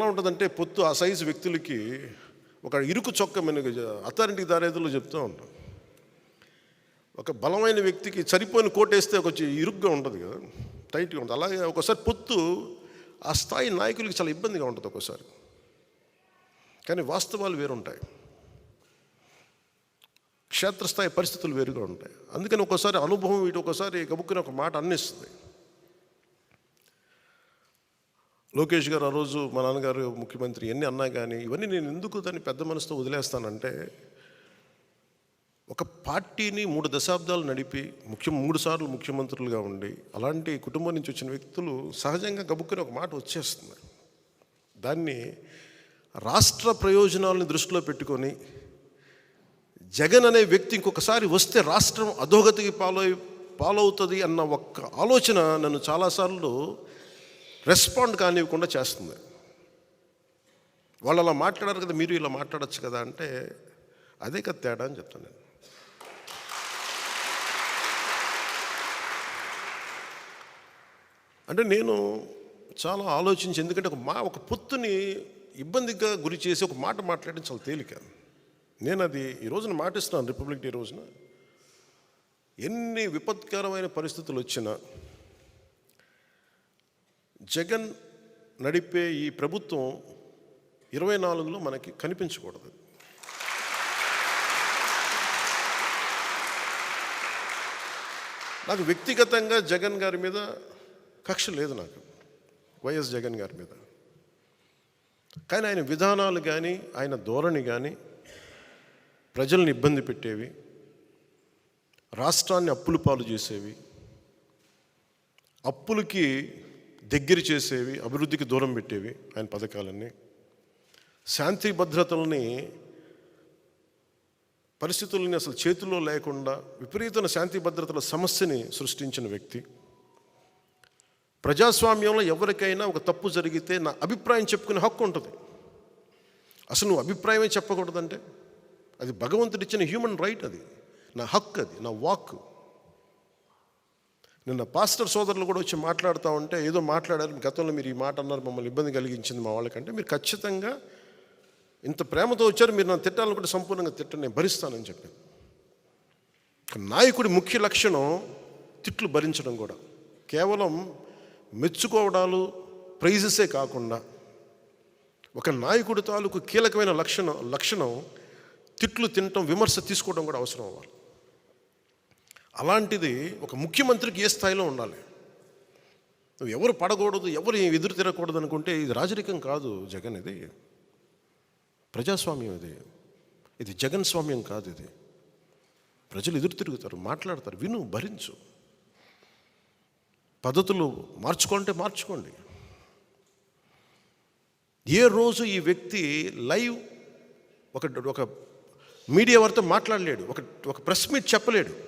ఎలా ఉంటుందంటే పొత్తు ఆ సైజు వ్యక్తులకి ఒక ఇరుకు చొక్క మనకి అథారిటీ దారేదులు చెప్తూ ఉంటాం. ఒక బలమైన వ్యక్తికి సరిపోయిన కోట్ వేస్తే కొంచెం ఇరుగ్గా ఉంటుంది కదా టైట్గా ఉంటుంది. అలాగే ఒకసారి పొత్తు ఆ స్థాయి నాయకులకి చాలా ఇబ్బందిగా ఉంటుంది ఒక్కోసారి కానీ వాస్తవాలు వేరుంటాయి. క్షేత్రస్థాయి పరిస్థితులు వేరుగా ఉంటాయి. అందుకని ఒక్కోసారి అనుభవం ఇటు ఒకసారి గబుక్కుని ఒక మాట అన్నిస్తుంది. లోకేష్ గారు ఆ రోజు మా నాన్నగారు ముఖ్యమంత్రి ఎన్ని అన్నా కానీ ఇవన్నీ నేను ఎందుకు దాన్ని పెద్ద మనసుతో వదిలేస్తానంటే ఒక పార్టీని మూడు దశాబ్దాలు నడిపి ముఖ్య మూడు సార్లు ముఖ్యమంత్రులుగా ఉండి అలాంటి కుటుంబం నుంచి వచ్చిన వ్యక్తులు సహజంగా గబుక్కుని ఒక మాట వచ్చేస్తుంది. దాన్ని రాష్ట్ర ప్రయోజనాలను దృష్టిలో పెట్టుకొని జగన్ అనే వ్యక్తి ఇంకొకసారి వస్తే రాష్ట్రం అధోగతికి పాలై పాలవుతుంది అన్న ఒక్క ఆలోచన నన్ను చాలాసార్లు రెస్పాండ్ కానివ్వకుండా చేస్తుంది. వాళ్ళు అలా మాట్లాడారు కదా మీరు ఇలా మాట్లాడచ్చు కదా అంటే అదే కదా తేడా అని చెప్తాను నేను. అంటే నేను చాలా ఆలోచించి ఎందుకంటే ఒక మా ఒక పొత్తుని ఇబ్బందిగా గురి చేసి ఒక మాట మాట్లాడడం చాలా తేలిక. నేను అది ఈ రోజున మాటిస్తున్నాను రిపబ్లిక్ డే రోజున. ఎన్ని విపత్కరమైన పరిస్థితులు వచ్చినా జగన్ నడిపే ఈ ప్రభుత్వం ఇరవై నాలుగులో మనకి కనిపించకూడదు. నాకు వ్యక్తిగతంగా జగన్ గారి మీద కక్ష లేదు నాకు వైఎస్ జగన్ గారి మీద. కానీ ఆయన విధానాలు కానీ ఆయన ధోరణి కానీ ప్రజల్ని ఇబ్బంది పెట్టేవి రాష్ట్రాన్ని అప్పులు పాలు చేసేవి. అప్పులకి దగ్గర చేసేవి అభివృద్ధికి దూరం పెట్టేవి ఆయన పథకాలన్నీ. శాంతి భద్రతల్ని పరిస్థితుల్ని అసలు చేతుల్లో లేకుండా విపరీతమైన శాంతి భద్రతల సమస్యని సృష్టించిన వ్యక్తి. ప్రజాస్వామ్యంలో ఎవరికైనా ఒక తప్పు జరిగితే నా అభిప్రాయం చెప్పుకునే హక్కు ఉంటుంది. అసలు నువ్వు అభిప్రాయమే చెప్పకూడదంటే? అది భగవంతుడిచ్చిన హ్యూమన్ రైట్ అది. నా హక్కు అది నా వాక్ నిన్న పాస్టర్ సోదరులు కూడా వచ్చి మాట్లాడుతూ ఉంటే ఏదో మాట్లాడారు గతంలో మీరు ఈ మాట అన్నారు మమ్మల్ని ఇబ్బంది కలిగించింది మా వాళ్ళకంటే. మీరు ఖచ్చితంగా ఇంత ప్రేమతో వచ్చారు మీరు నన్ను తిట్టాలని కూడా సంపూర్ణంగా తిట్టని నేను భరిస్తానని చెప్పాను నాయకుడి ముఖ్య లక్షణం తిట్లు భరించడం కూడా. కేవలం మెచ్చుకోవడాలు ప్రైజెసే కాకుండా ఒక నాయకుడి తాలూకు కీలకమైన లక్షణం లక్షణం తిట్లు తినటం విమర్శ తీసుకోవడం కూడా అవసరం అవ్వాలి అలాంటిది ఒక ముఖ్యమంత్రికి ఏ స్థాయిలో ఉండాలి? నువ్వు ఎవరు పడకూడదు ఎవరు ఎదురు తిరగకూడదు అనుకుంటే ఇది రాజరికం కాదు జగన్ ఇది. ప్రజాస్వామ్యం ఇది. ఇది జగన్ స్వామ్యం కాదు ఇది. ప్రజలు ఎదురు తిరుగుతారు మాట్లాడతారు విను భరించు. పద్ధతులు మార్చుకుంటే మార్చుకోండి. ఏ రోజు ఈ వ్యక్తి లైవ్ ఒక ఒక మీడియా వారితో మాట్లాడలేడు ఒక ఒక ప్రెస్ మీట్ చెప్పలేడు.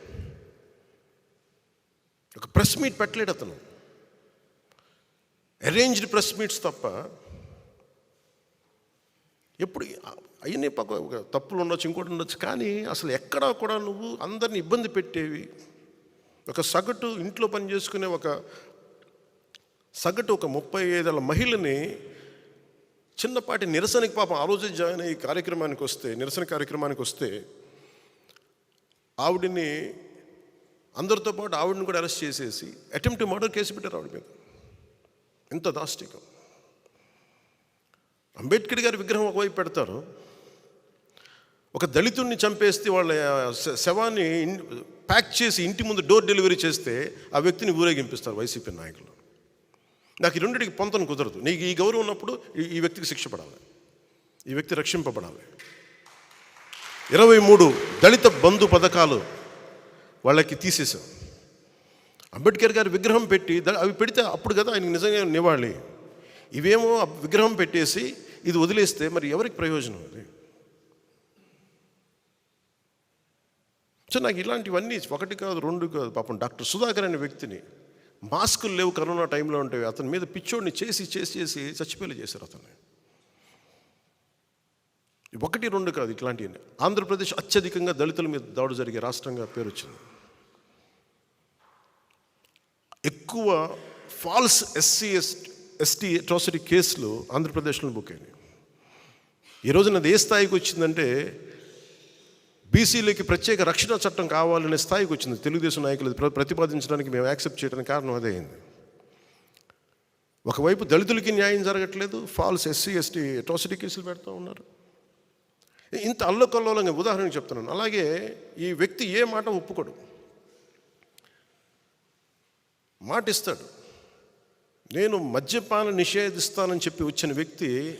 ఒక ప్రెస్ మీట్ పెట్టలేడు అతను. అరేంజ్డ్ ప్రెస్ మీట్స్ తప్ప ఎప్పుడు అవన్నీ పక్క ఒక తప్పులు ఉండొచ్చు ఇంకోటి ఉండొచ్చు కానీ అసలు ఎక్కడా కూడా నువ్వు అందరిని ఇబ్బంది పెట్టేవి. ఒక సగటు ఇంట్లో పని చేసుకునే ఒక సగటు ఒక ముప్పై ఐదేళ్ళ మహిళని చిన్నపాటి నిరసనకి పాపం ఆ రోజే జాయిన్ అయ్యి కార్యక్రమానికి వస్తే నిరసన కార్యక్రమానికి వస్తే ఆవిడని అందరితో పాటు ఆవిడని కూడా అరెస్ట్ చేసేసి అటెంప్ట్ మర్డర్ కేసు పెట్టారు ఆవిడ మీద. ఎంత దాష్టికం. అంబేద్కర్ గారి విగ్రహం ఒకవైపు పెడతారు. ఒక దళితుడిని చంపేస్తే వాళ్ళ శ- శవాన్ని ప్యాక్ చేసి ఇంటి ముందు డోర్ డెలివరీ చేస్తే ఆ వ్యక్తిని ఊరేగింపిస్తారు వైసీపీ నాయకులు. నాకు ఈ రెండింటికి పొంతను కుదరదు. నీకు ఈ గౌరవం ఉన్నప్పుడు ఈ- ఈ వ్యక్తికి శిక్ష పడాలి. ఈ వ్యక్తి రక్షింపబడాలి. ఇరవై మూడు దళిత బంధు పథకాలు వాళ్ళకి తీసేసాం అంబేద్కర్ గారి విగ్రహం పెట్టి అవి పెడితే అప్పుడు కదా ఆయనకి నిజంగా నివాళి. ఇవేమో విగ్రహం పెట్టేసి ఇది వదిలేస్తే మరి ఎవరికి ప్రయోజనం అది? సో నాకు ఇలాంటివన్నీ ఒకటి కాదు రెండు కాదు పాపం డాక్టర్ సుధాకర్ అనే వ్యక్తిని మాస్కులు లేవు కరోనా టైంలో ఉంటే అతని మీద పిచ్చోడిని చేసి చేసి చేసి చచ్చిపోయి చేశారు అతన్ని ఒకటి రెండు కాదు ఇట్లాంటివి ఆంధ్రప్రదేశ్ అత్యధికంగా దళితుల మీద దాడు జరిగే రాష్ట్రంగా పేరు వచ్చింది ఎక్కువ ఫాల్స్ ఎస్సీ ఎస్టీ అట్రాసిటీ కేసులు ఆంధ్రప్రదేశ్లో బుక్ అయినాయి. ఈ రోజున అది ఏ స్థాయికి వచ్చిందంటే బీసీలకి ప్రత్యేక రక్షణ చట్టం కావాలనే స్థాయికి వచ్చింది. తెలుగుదేశం నాయకులు ప్రతిపాదించడానికి మేము యాక్సెప్ట్ చేయడానికి కారణం అదే అయింది. ఒకవైపు దళితులకి న్యాయం జరగట్లేదు ఫాల్స్ ఎస్సీ ఎస్టీ అట్రాసిటీ కేసులు పెడతా ఉన్నారు. ఇంత అల్లకల్లోలంగా ఉదాహరణకు చెప్తున్నాను. అలాగే ఈ వ్యక్తి ఏ మాట ఒప్పుకోడు. మాట ఇస్తాడు నేను మద్యపాన నిషేధిస్తానని చెప్పి వచ్చిన వ్యక్తి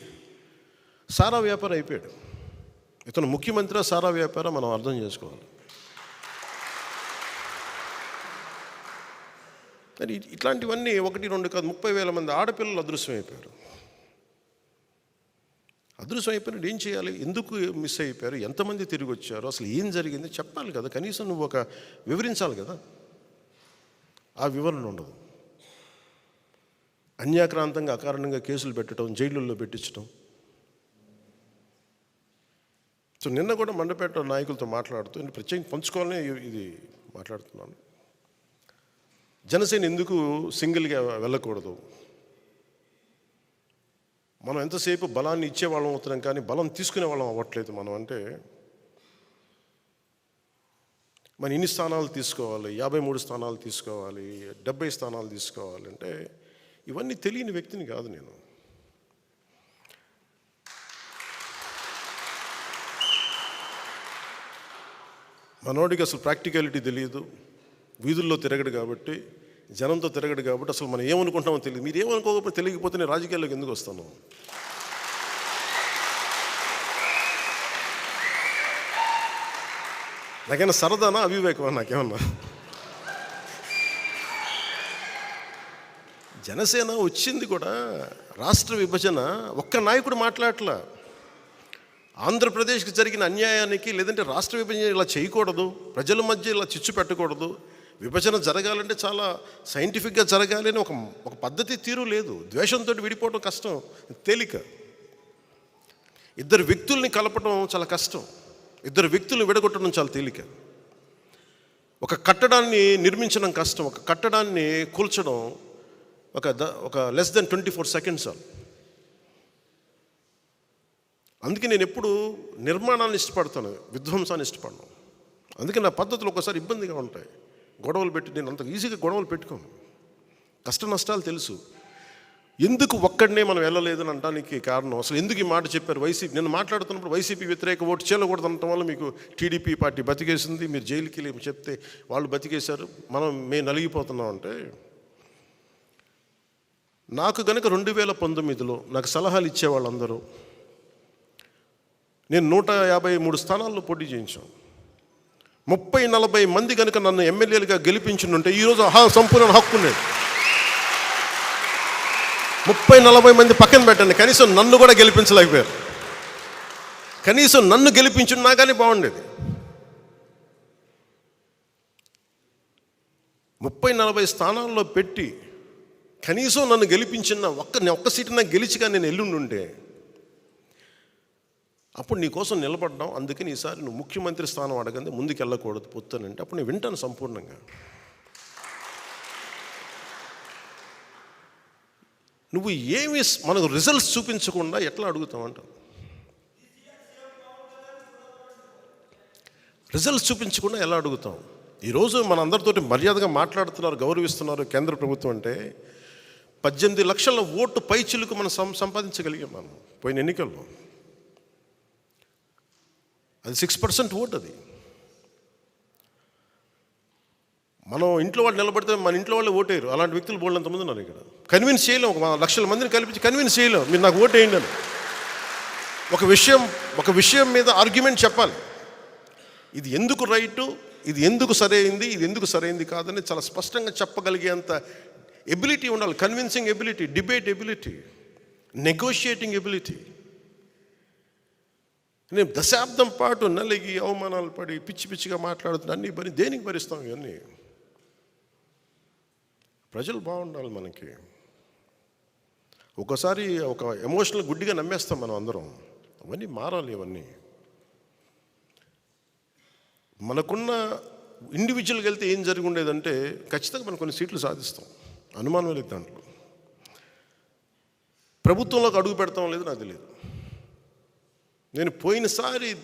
సారా వ్యాపారం అయిపోయాడు. ఇతను ముఖ్యమంత్రి సారా వ్యాపారం మనం అర్థం చేసుకోవాలి. కానీ ఇట్లాంటివన్నీ ఒకటి రెండు కాదు ముప్పై వేల మంది ఆడపిల్లలు అదృశ్యం అయిపోయారు అదృశ్యం అయిపోయిన ఏం చేయాలి? ఎందుకు మిస్ అయిపోయారు? ఎంతమంది తిరిగి వచ్చారు? అసలు ఏం జరిగింది? చెప్పాలి కదా. కనీసం నువ్వు ఒక వివరించాలి కదా. ఆ వివరణ ఉండదు. అన్యాక్రాంతంగా అకారణంగా కేసులు పెట్టడం జైళ్ళల్లో పెట్టించడం. సో నిన్న కూడా మండపేట నాయకులతో మాట్లాడుతూ నేను ప్రత్యేకంగా పంచుకోవాలని ఇది మాట్లాడుతున్నాను. జనసేన ఎందుకు సింగిల్గా వెళ్ళకూడదు? మనం ఎంతసేపు బలాన్ని ఇచ్చేవాళ్ళం అవుతున్నాం కానీ బలం తీసుకునే వాళ్ళం అవ్వట్లేదు మనం. అంటే మన ఇన్ని స్థానాలు తీసుకోవాలి? యాభై మూడు స్థానాలు తీసుకోవాలి? డెబ్బై స్థానాలు తీసుకోవాలంటే ఇవన్నీ తెలియని వ్యక్తిని కాదు నేను. మనోడికి అసలు ప్రాక్టికాలిటీ తెలియదు వీధుల్లో తిరగడు కాబట్టి జనంతో తిరగడు కాబట్టి అసలు మనం ఏమనుకుంటామో తెలియదు. మీరు ఏమనుకోకపోతే తెలియకపోతే నేను రాజకీయాల్లోకి ఎందుకు వస్తాను? నాకైనా సరదానా అవివేకమా నాకేమన్నా? జనసేన వచ్చింది కూడా రాష్ట్ర విభజన ఒక్క నాయకుడు మాట్లాడట్లా. ఆంధ్రప్రదేశ్కి జరిగిన అన్యాయానికి లేదంటే రాష్ట్ర విభజన ఇలా చేయకూడదు ప్రజల మధ్య ఇలా చిచ్చు పెట్టకూడదు విభజన జరగాలంటే చాలా సైంటిఫిక్గా జరగాలి అని ఒక ఒక పద్ధతి తీరు లేదు. ద్వేషంతో విడిపోవడం కష్టం తేలిక. ఇద్దరు వ్యక్తుల్ని కలపడం చాలా కష్టం. ఇద్దరు వ్యక్తులను విడగొట్టడం చాలా తేలిక. ఒక కట్టడాన్ని నిర్మించడం కష్టం ఒక కట్టడాన్ని కూల్చడం ఒక ద ఒక less than twenty four seconds all అందుకే నేను ఎప్పుడు నిర్మాణాన్ని ఇష్టపడతాను విధ్వంసాన్ని ఇష్టపడను. అందుకే నా పద్ధతులు ఒకసారి ఇబ్బందిగా ఉంటాయి. గొడవలు పెట్టి నేను అంత ఈజీగా గొడవలు పెట్టుకోను. కష్ట నష్టాలు తెలుసు. ఎందుకు ఒక్కడనే మనం వెళ్ళలేదని అంటానికి కారణం అసలు ఎందుకు ఈ మాట చెప్పారు వైసీపీ? నేను మాట్లాడుతున్నప్పుడు వైసీపీ వ్యతిరేక ఓటు చేయకూడదు అనటం వల్ల మీకు టీడీపీ పార్టీ బతికేసింది. మీరు జైలుకి వెళ్ళి చెప్తే వాళ్ళు బతికేశారు. మనం మేము నలిగిపోతున్నాం అంటే నాకు కనుక రెండు వేల పంతొమ్మిదిలో నాకు సలహాలు ఇచ్చే వాళ్ళందరూ నేను నూట యాభై మూడు స్థానాల్లో పోటీ చేయించాం ముప్పై నలభై మంది కనుక నన్ను ఎమ్మెల్యేలుగా గెలిపించుంటే ఈరోజు హా సంపూర్ణ హక్కు ఉండేది ముప్పై నలభై మంది పక్కన పెట్టండి. కనీసం నన్ను కూడా గెలిపించలేకపోయారు. కనీసం నన్ను గెలిపించున్నా కానీ బాగుండేది. ముప్పై నలభై స్థానాల్లో పెట్టి కనీసం నన్ను గెలిపించిన ఒక్క ఒక్క సీటు నాకు గెలిచిగా నేను ఎల్లుండుంటే అప్పుడు నీ కోసం నిలబడ్డాం అందుకని ఈసారి నువ్వు ముఖ్యమంత్రి స్థానం అడగంది ముందుకు వెళ్ళకూడదు అప్పుడు నేను వింటాను సంపూర్ణంగా. నువ్వు ఏమి మనకు రిజల్ట్స్ చూపించకుండా ఎట్లా అడుగుతావు రిజల్ట్స్ చూపించకుండా ఎలా అడుగుతాం ఈరోజు మన అందరితోటి మర్యాదగా మాట్లాడుతున్నారు గౌరవిస్తున్నారు కేంద్ర ప్రభుత్వం అంటే పద్దెనిమిది లక్షల ఓటు పైచిలకు మనం సం సంపాదించగలిగాం మనం పోయిన ఎన్నికల్లో. అది సిక్స్ పర్సెంట్ ఓట్ అది. మనం ఇంట్లో వాళ్ళు నిలబడితే మన ఇంట్లో వాళ్ళు ఓటేయరు. అలాంటి వ్యక్తులు బోల్డ్ మంది ఉన్నారు ఇక్కడ. కన్విన్స్ చేయలేం ఒక లక్షల మందిని కల్పించి కన్విన్స్ చేయలేం మీరు నాకు ఓటేయండి అని. ఒక విషయం ఒక విషయం మీద ఆర్గ్యుమెంట్ చెప్పాలి. ఇది ఎందుకు రైటు? ఇది ఎందుకు సరైంది? ఇది ఎందుకు సరైంది కాదని చాలా స్పష్టంగా చెప్పగలిగేంత ఎబిలిటీ ఉండాలి. Convincing ability debate ability negotiating ability నేను దశాబ్దం పాటు నలిగి అవమానాలు పడి పిచ్చి పిచ్చిగా మాట్లాడుతున్నా అన్ని భరి దేనికి భరిస్తాం ఇవన్నీ? ప్రజలు బాగుండాలి మనకి. ఒకసారి ఒక ఎమోషనల్ గుడ్డిగా నమ్మేస్తాం మనం అందరం. అవన్నీ మారాలి ఇవన్నీ మనకున్న ఇండివిజువల్గా వెళ్తే ఏం జరిగి ఉండేదంటే ఖచ్చితంగా మనం కొన్ని సీట్లు సాధిస్తాం. అనుమానం లేదు దాంట్లో. ప్రభుత్వంలోకి అడుగు పెడతాం లేదు నాకు తెలియదు. నేను పోయినసారి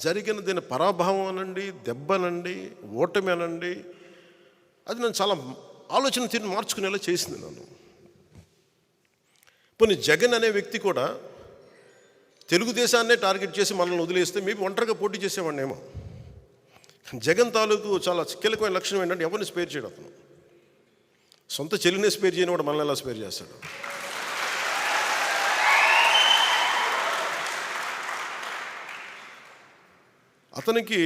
జరిగిన దీని పరాభావం అనండి దెబ్బనండి ఓటమి అనండి అది నన్ను చాలా ఆలోచన తీరు మార్చుకునేలా చేసింది నన్ను. పోనీ జగన్ అనే వ్యక్తి కూడా తెలుగుదేశాన్నే టార్గెట్ చేసి మనల్ని వదిలేస్తే మేము ఒంటరిగా పోటీ చేసేవాడినేమో. జగన్ తాలూకు చాలా కీలకమైన లక్షణం ఏంటంటే ఎవరిని స్పేర్ చేయడం అతను. సొంత చెల్లినే స్పేర్ చేయని కూడా మనల్ని ఎలా స్పేర్ చేస్తాడు? అతనికి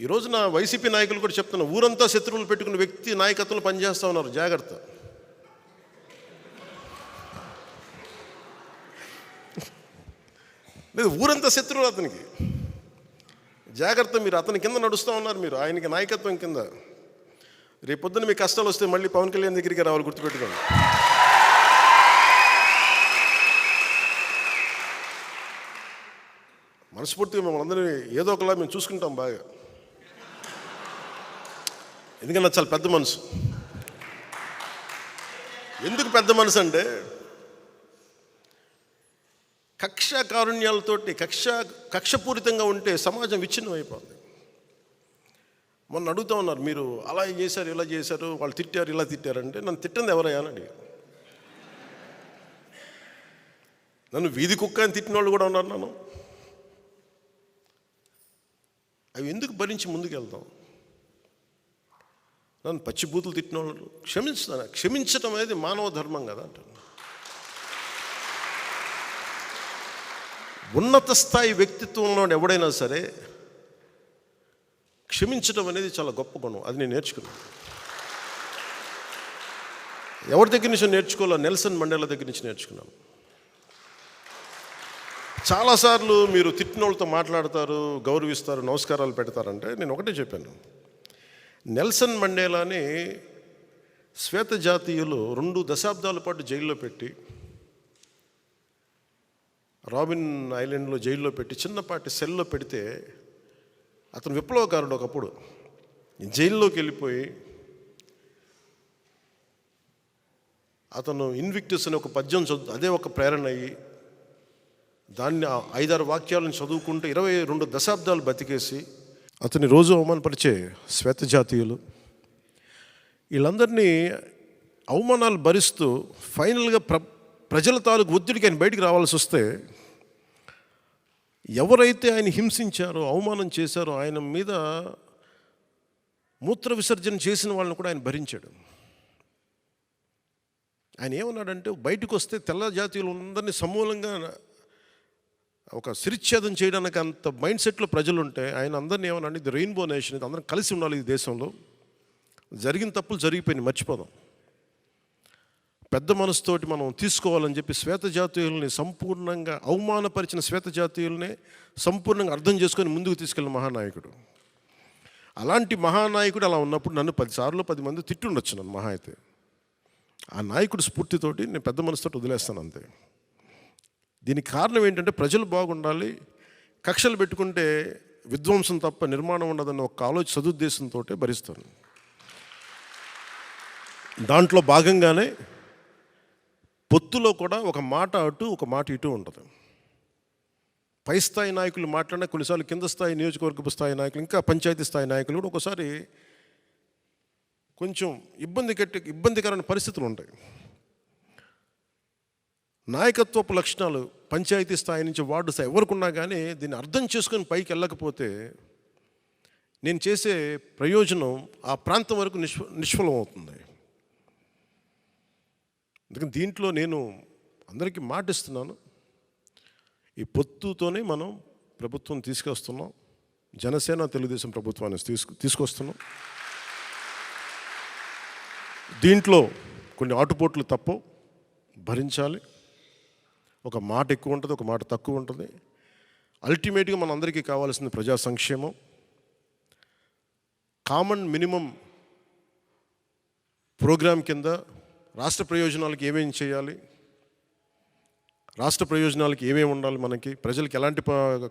ఈ రోజున వైసీపీ నాయకులు కూడా చెప్తున్నారు ఊరంతా శత్రువులు పెట్టుకున్న వ్యక్తి నాయకత్వంలో పనిచేస్తూ ఉన్నారు. జాగ్రత్త. లేదు ఊరంతా శత్రువులు అతనికి. జాగ్రత్త మీరు అతని కింద నడుస్తూ ఉన్నారు మీరు ఆయనకి నాయకత్వం కింద. రేపొద్దున మీ కష్టాలు వస్తే మళ్ళీ పవన్ కళ్యాణ్ దగ్గరికి రావాలి గుర్తుపెట్టుకోండి. మనస్ఫూర్తిగా మిమ్మల్ని అందరినీ ఏదో ఒకలా మేము చూసుకుంటాం బాగా. ఎందుకంటే చాలా పెద్ద మనసు. ఎందుకు పెద్ద మనసు అంటే కక్ష కారుణ్యాలతోటి కక్ష కక్షపూరితంగా ఉంటే సమాజం విచ్ఛిన్నం అయిపోతుంది మొన్న అడుగుతా ఉన్నారు మీరు అలా చేశారు ఇలా చేశారు వాళ్ళు తిట్టారు ఇలా తిట్టారంటే నన్ను తిట్టింది ఎవరయ్యా అని అడిగారు. నన్ను వీధి కుక్క అని తిట్టిన వాళ్ళు కూడా ఉన్నారు నన్ను. అవి ఎందుకు భరించి ముందుకెళ్దాం నన్ను పచ్చిబూతులు తిట్టిన వాళ్ళు క్షమించుతాను క్షమించటం అనేది మానవ ధర్మం కదా అంటాను ఉన్నత స్థాయి వ్యక్తిత్వంలో ఎవడైనా సరే క్షమించడం అనేది చాలా గొప్ప గుణం. అది నేను నేర్చుకున్నాను ఎవరి దగ్గర నుంచి నేర్చుకోవాలో నెల్సన్ మండేల దగ్గర నుంచి నేర్చుకున్నాను చాలాసార్లు మీరు తిట్టిన వాళ్ళతో మాట్లాడతారు గౌరవిస్తారు నమస్కారాలు పెడతారంటే నేను ఒకటే చెప్పాను. నెల్సన్ మండేలాని శ్వేత జాతీయులు రెండు దశాబ్దాల పాటు జైల్లో పెట్టి రాబిన్ ఐలాండ్లో జైల్లో పెట్టి చిన్నపాటి సెల్లో పెడితే అతను విప్లవకారుడు ఒకప్పుడు. జైల్లోకి వెళ్ళిపోయి అతను ఇన్విక్టిస్ అనే ఒక పద్యం చదువు అదే ఒక ప్రేరణ అయ్యి దాన్ని ఐదారు వాక్యాలను చదువుకుంటూ ఇరవై రెండు దశాబ్దాలు బతికేసి అతని రోజు అవమానపరిచే శ్వేత జాతీయులు. వీళ్ళందరినీ అవమానాలు భరిస్తూ ఫైనల్గా ప్ర ప్రజల తాలూకు ఒత్తిడికి ఆయన బయటికి రావాల్సి వస్తే ఎవరైతే ఆయన హింసించారో అవమానం చేశారో ఆయన మీద మూత్ర విసర్జన చేసిన వాళ్ళని కూడా ఆయన భరించాడు. ఆయన ఏమన్నాడంటే బయటకు వస్తే తెల్ల జాతీయులు అందరినీ సమూలంగా ఒక సిరిచ్ఛేదం చేయడానికి అంత మైండ్ సెట్లో ప్రజలు ఉంటే ఆయన అందరినీ ఏమన్నా ఇది రెయిన్బో నేషన్ ఇది అందరం కలిసి ఉండాలి ఈ దేశంలో. జరిగిన తప్పులు జరిగిపోయినాయి మర్చిపోదాం. పెద్ద మనసుతోటి మనం తీసుకోవాలని చెప్పి శ్వేత జాతీయుల్ని సంపూర్ణంగా అవమానపరిచిన శ్వేత జాతీయుల్ని సంపూర్ణంగా అర్థం చేసుకొని ముందుకు తీసుకెళ్ళిన మహానాయకుడు. అలాంటి మహానాయకుడు అలా ఉన్నప్పుడు నన్ను పదిసార్లు పది మంది తిట్టుండొచ్చు నన్ను మహా అయితే. ఆ నాయకుడు స్ఫూర్తితోటి నేను పెద్ద మనసుతో వదిలేస్తాను అంతే. దీనికి కారణం ఏంటంటే ప్రజలు బాగుండాలి కక్షలు పెట్టుకుంటే విధ్వంసం తప్ప నిర్మాణం ఉండదన్న ఒక ఆలోచన సదుద్దేశంతో భరిస్తాను దాంట్లో భాగంగానే పొత్తులో కూడా ఒక మాట అటు ఒక మాట ఇటు ఉంటుంది. పై స్థాయి నాయకులు మాట్లాడినా కొన్నిసార్లు కింద స్థాయి నియోజకవర్గపు స్థాయి నాయకులు ఇంకా పంచాయతీ స్థాయి నాయకులు కూడా ఒకసారి కొంచెం ఇబ్బంది కట్టి ఇబ్బందికరమైన పరిస్థితులు ఉంటాయి. నాయకత్వపు లక్షణాలు పంచాయతీ స్థాయి నుంచి వార్డు స్థాయి ఎవరికున్నా కానీ దీన్ని అర్థం చేసుకొని పైకి వెళ్ళకపోతే నేను చేసే ప్రయోజనం ఆ ప్రాంతం వరకు నిష్ఫ నిష్ఫలం అవుతుంది అందుకని దీంట్లో నేను అందరికీ మాటిస్తున్నాను. ఈ పొత్తుతోనే మనం ప్రభుత్వం తీసుకొస్తున్నాం. జనసేన తెలుగుదేశం ప్రభుత్వాన్ని తీసుకు తీసుకొస్తున్నాం. దీంట్లో కొన్ని ఆటుపోట్లు తప్పు భరించాలి. ఒక మాట ఎక్కువ ఉంటుంది ఒక మాట తక్కువ ఉంటుంది. అల్టిమేట్గా మన అందరికీ కావాల్సింది ప్రజా సంక్షేమం. కామన్ మినిమం ప్రోగ్రాం కింద రాష్ట్ర ప్రయోజనాలకి ఏమేం చేయాలి? రాష్ట్ర ప్రయోజనాలకి ఏమేమి ఉండాలి మనకి? ప్రజలకు ఎలాంటి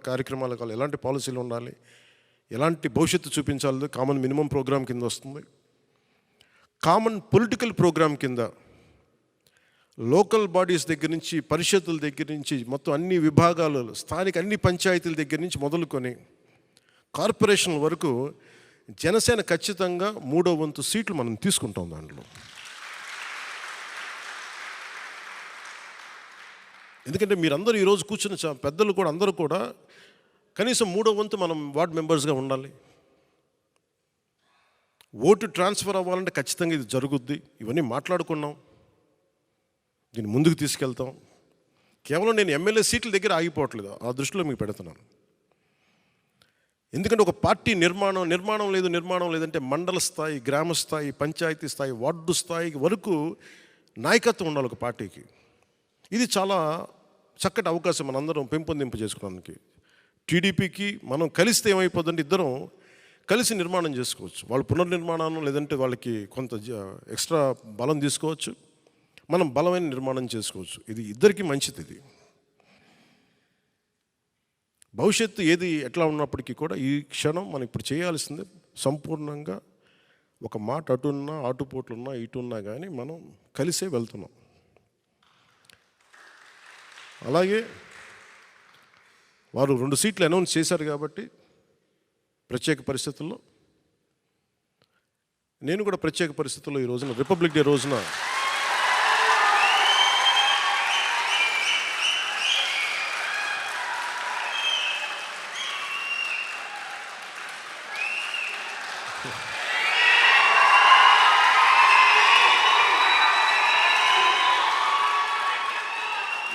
కార్యక్రమాలు కావాలి? ఎలాంటి పాలసీలు ఉండాలి? ఎలాంటి భవిష్యత్తు చూపించాలి? కామన్ మినిమం ప్రోగ్రాం కింద వస్తుంది. కామన్ పొలిటికల్ ప్రోగ్రాం కింద లోకల్ బాడీస్ దగ్గర నుంచి పరిషత్తుల దగ్గర నుంచి మొత్తం అన్ని విభాగాలు స్థానిక అన్ని పంచాయతీల దగ్గర నుంచి మొదలుకొని కార్పొరేషన్ వరకు జనసేన ఖచ్చితంగా మూడో వంతు సీట్లు మనం తీసుకుంటాం దాంట్లో. ఎందుకంటే మీరందరూ ఈరోజు కూర్చున్న చా- పెద్దలు కూడా అందరూ కూడా కనీసం మూడో వంతు మనం వార్డ్ మెంబర్స్గా ఉండాలి. ఓటు ట్రాన్స్ఫర్ అవ్వాలంటే ఖచ్చితంగా ఇది జరుగుద్ది. ఇవన్నీ మాట్లాడుకున్నాం. దీన్ని ముందుకు తీసుకెళ్తాం. కేవలం నేను ఎమ్మెల్యే సీట్ల దగ్గర ఆగిపోవట్లేదు. ఆ దృష్టిలో మీకు పెడుతున్నాను. ఎందుకంటే ఒక పార్టీ నిర్మాణం నిర్మాణం లేదు నిర్మాణం లేదంటే మండల స్థాయి గ్రామ స్థాయి పంచాయతీ స్థాయి వార్డు స్థాయి వరకు నాయకత్వం ఉండాలి ఒక పార్టీకి. ఇది చాలా చక్కటి అవకాశం మనందరం పెంపొందింపు చేసుకోవడానికి. టీడీపీకి మనం కలిస్తే ఏమైపోతుందంటే ఇద్దరం కలిసి నిర్మాణం చేసుకోవచ్చు. వాళ్ళ పునర్నిర్మాణం లేదంటే వాళ్ళకి కొంత జ- ఎక్స్ట్రా బలం తీసుకోవచ్చు. మనం బలమైన నిర్మాణం చేసుకోవచ్చు. ఇది ఇద్దరికి మంచిది ఇది. భవిష్యత్తు ఏది ఎట్లా ఉన్నప్పటికీ కూడా ఈ క్షణం మనం ఇప్పుడు చేయాల్సింది సంపూర్ణంగా ఒక మాట అటున్నా ఆటుపోట్లున్నా ఇటున్నా కానీ మనం కలిసే వెళ్తున్నాం. అలాగే వారు రెండు సీట్లు అనౌన్స్ చేశారు కాబట్టి ప్రత్యేక పరిస్థితుల్లో నేను కూడా ప్రత్యేక పరిస్థితుల్లో ఈ రోజున రిపబ్లిక్ డే రోజున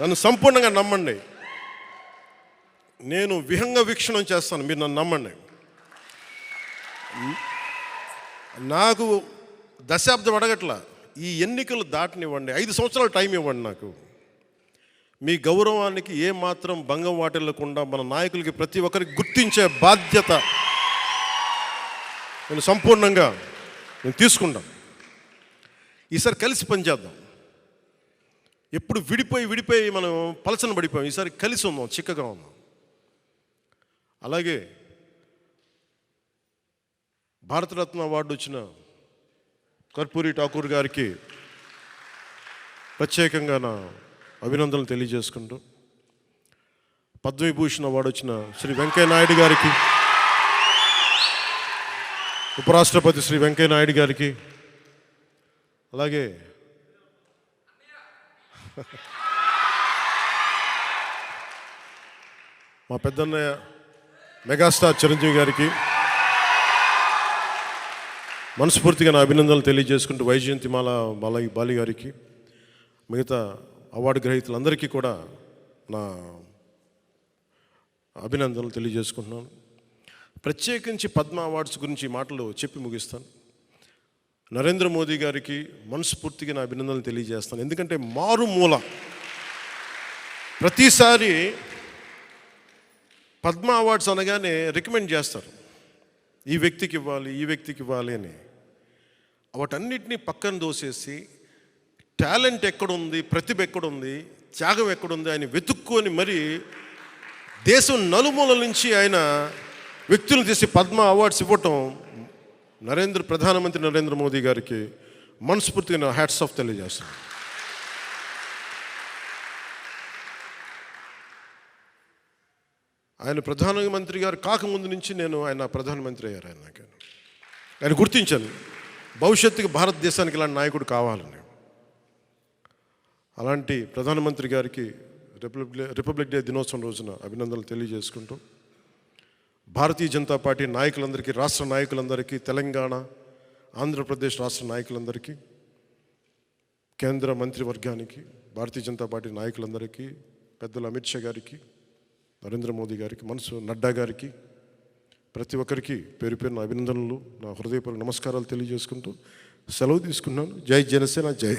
నన్ను సంపూర్ణంగా నమ్మండి. నేను విహంగ వీక్షణం చేస్తాను మీరు నన్ను నమ్మండి. నాకు దశాబ్దం అడగట్ల ఈ ఎన్నికలు దాటనివ్వండి ఐదు సంవత్సరాలు టైం ఇవ్వండి నాకు. మీ గౌరవానికి ఏమాత్రం భంగం వాటిల్లకుండా మన నాయకులకి ప్రతి ఒక్కరికి గుర్తించే బాధ్యత నేను సంపూర్ణంగా నేను తీసుకుంటాం ఈసారి కలిసి పనిచేద్దాం. ఎప్పుడు విడిపోయి విడిపోయి మనం పలచన పడిపోయాం. ఈసారి కలిసి ఉందాం చిక్కగా ఉందాం. అలాగే భారతరత్న అవార్డు వచ్చిన కర్పూరి ఠాకూర్ గారికి ప్రత్యేకంగా నా అభినందనలు తెలియజేసుకుంటూ పద్మవిభూషణ్ అవార్డు వచ్చిన శ్రీ వెంకయ్య నాయుడు గారికి ఉపరాష్ట్రపతి శ్రీ వెంకయ్య నాయుడు గారికి అలాగే మా పెద్దన్నయ్య మెగాస్టార్ చిరంజీవి గారికి మనస్ఫూర్తిగా నా అభినందనలు తెలియజేసుకుంటూ వైజయంతిమాల బాలయ్య బాలి గారికి మిగతా అవార్డు గ్రహీతలందరికీ కూడా నా అభినందనలు తెలియజేసుకుంటున్నాను. ప్రత్యేకించి పద్మ అవార్డ్స్ గురించి మాటలు చెప్పి ముగిస్తాను. నరేంద్ర మోదీ గారికి మనస్ఫూర్తిగా నా అభినందనలు తెలియజేస్తాను. ఎందుకంటే మారుమూల ప్రతిసారి పద్మ అవార్డ్స్ అనగానే రికమెండ్ చేస్తారు. ఈ వ్యక్తికి ఇవ్వాలి ఈ వ్యక్తికి ఇవ్వాలి అని. వాటన్నిటినీ పక్కన దోసేసి టాలెంట్ ఎక్కడుంది ప్రతిభ ఎక్కడుంది త్యాగం ఎక్కడుంది ఆయన వెతుక్కొని మరి దేశం నలుమూలల నుంచి ఆయన వ్యక్తులు తీసి పద్మ అవార్డ్స్ ఇవ్వటం నరేంద్ర ప్రధానమంత్రి నరేంద్ర మోదీ గారికి మనస్ఫూర్తిగా నా హ్యాట్స్ ఆఫ్ తెలియజేస్తాను ఆయన ప్రధానమంత్రి గారు కాకముందు నుంచి నేను ఆయన ప్రధానమంత్రి అయ్యారు ఆయన నాకు. ఆయన గుర్తించాను. భవిష్యత్తుకి భారతదేశానికి ఇలాంటి నాయకుడు కావాలని. అలాంటి ప్రధానమంత్రి గారికి రిపబ్లిక్ డే రిపబ్లిక్ డే దినోత్సవం రోజున అభినందనలు తెలియజేసుకుంటూ భారతీయ జనతా పార్టీ నాయకులందరికీ రాష్ట్ర నాయకులందరికీ తెలంగాణ ఆంధ్రప్రదేశ్ రాష్ట్ర నాయకులందరికీ కేంద్ర మంత్రివర్గానికి భారతీయ జనతా పార్టీ నాయకులందరికీ పెద్దలు అమిత్ షా గారికి నరేంద్ర మోదీ గారికి మనసు నడ్డా గారికి ప్రతి ఒక్కరికి పేరు పేరున అభినందనలు. నా హృదయపూర్వక నమస్కారాలు తెలియజేసుకుంటూ సెలవు తీసుకున్నాను. జై జనసేన జై